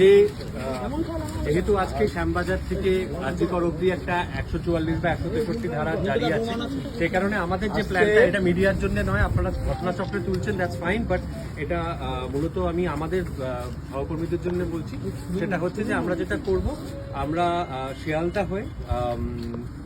যে যেহেতু আজকে শ্যামবাজার থেকে রাজ্যকর অব্দি একটা একশো চুয়াল্লিশ বা একশো তেষট্টি ধারা জারি আছে সে কারণে আমাদের যে প্ল্যানটা এটা মিডিয়ার জন্য নয় আপনারা ঘটনাচক্রে তুলছেন দ্যাটস ফাইন বাট এটা মূলত আমি আমাদের সহকর্মীদের জন্য বলছি। সেটা হচ্ছে যে আমরা যেটা করব আমরা শিয়ালদা হয়ে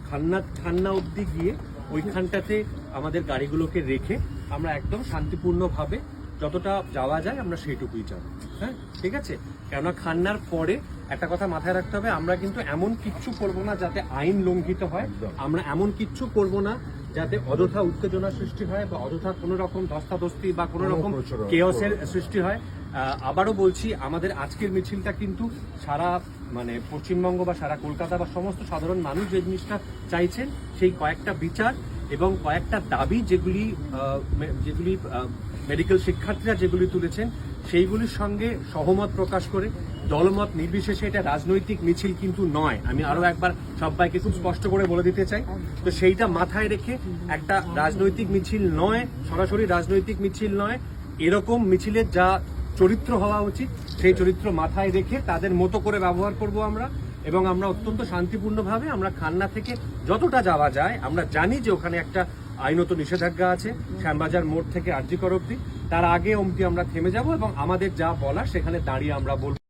খান্না খান্না অবধি গিয়ে ওইখানটাতে আমাদের গাড়িগুলোকে রেখে আমরা একদম শান্তিপূর্ণভাবে যতটা যাওয়া যায় আমরা সেইটুকুই যাব। হ্যাঁ ঠিক আছে? কেননা খান্নার পরে একটা কথা মাথায় রাখতে হবে আমরা কিন্তু এমন কিচ্ছু করব না যাতে আইন লঙ্ঘিত হয়। আমরা এমন কিচ্ছু করব না যাতে অযথা উত্তেজনা সৃষ্টি হয় বা অযথা কোনো রকম ধস্তাধস্তি বা কোনো রকম কেওসের সৃষ্টি হয়। আবারও বলছি আমাদের আজকের মিছিলটা কিন্তু সারা মানে পশ্চিমবঙ্গ বা সারা কলকাতা বা সমস্ত সাধারণ মানুষ যে জিনিসটা চাইছেন সেই কয়েকটা বিচার। এবং কয়েকটা দাবি যেগুলি যেগুলি মেডিকেল শিক্ষার্থীরা যেগুলি তুলেছেন, সেইগুলির সঙ্গে সহমত প্রকাশ করে দলমত নির্বিশেষে এটা রাজনৈতিক মিছিল কিন্তু নয়। আমি আরও একবার সবাইকে খুব স্পষ্ট করে বলে দিতে চাই। তো সেইটা মাথায় রেখে একটা রাজনৈতিক মিছিল নয়, সরাসরি রাজনৈতিক মিছিল নয়, এরকম মিছিলের যা চরিত্র হওয়া উচিত, সেই চরিত্র মাথায় রেখে তাদের মতো করে ব্যবহার করব আমরা। এবং আমরা অত্যন্ত শান্তিপূর্ণভাবে আমরা খান্না থেকে যতটা যাওয়া যায়, আমরা জানি যে ওখানে একটা আইনত নিষেধাজ্ঞা আছে, শ্যামবাজার মোড় থেকে আর্যিকর অব্দি তার আগে অবধি আমরা থেমে যাব এবং আমাদের যা বলার সেখানে দাঁড়িয়ে আমরা বলব।